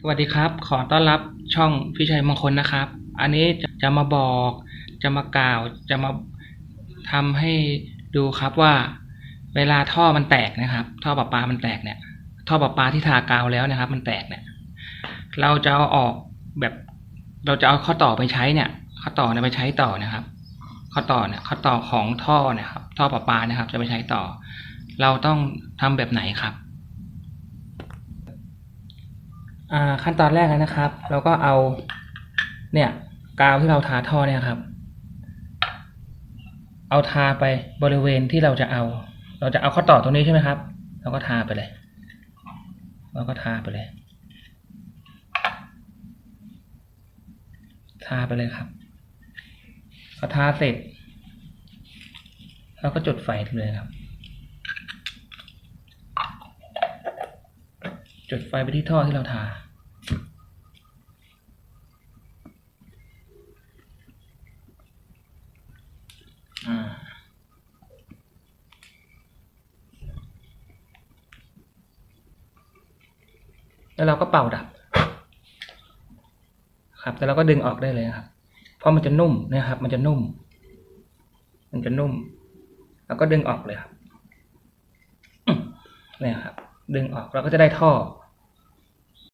สวัสดีครับ ขอต้อนรับช่องพิชัยมงคลนะครับ อันนี้จะมาบอกจะมากล่าวจะมาทำให้ดูครับว่า เวลาท่อมันแตกนะครับ ท่อประปามันแตกเนี่ย ท่อประปาที่ทากาวแล้วนะครับ มันแตกเนี่ย เราจะเอาออกแบบเราจะเอาข้อต่อไปใช้เนี่ย ข้อต่อเนี่ยไปใช้ต่อนะครับ ข้อต่อเนี่ยข้อต่อของท่อเนี่ยครับ ท่อประปานะครับ จะไปใช้ต่อ เราต้องทำแบบไหนครับ อ่า ขั้นตอนแรกนะครับ เราก็เอาเนี่ยกาวที่เราทาท่อเนี่ยครับ เอาทาไปบริเวณที่เราจะเอา เราจะเอาข้อต่อตรงนี้ใช่ไหมครับ เราก็ทาไปเลย เราก็ทาไปเลย ทาไปเลยครับพอทาเสร็จเราก็จุดไฟเลยครับ จุดไฟไปที่ท่อที่เราทา อ่า แล้วเราก็เป่าดับ ครับ แต่เราก็ดึงออกได้เลยครับ เพราะมันจะนุ่มนะครับ มันจะนุ่ม มันจะนุ่ม แล้วก็ดึงออกเลยครับเนี่ยครับ ดึงออกเราก็จะได้ท่อ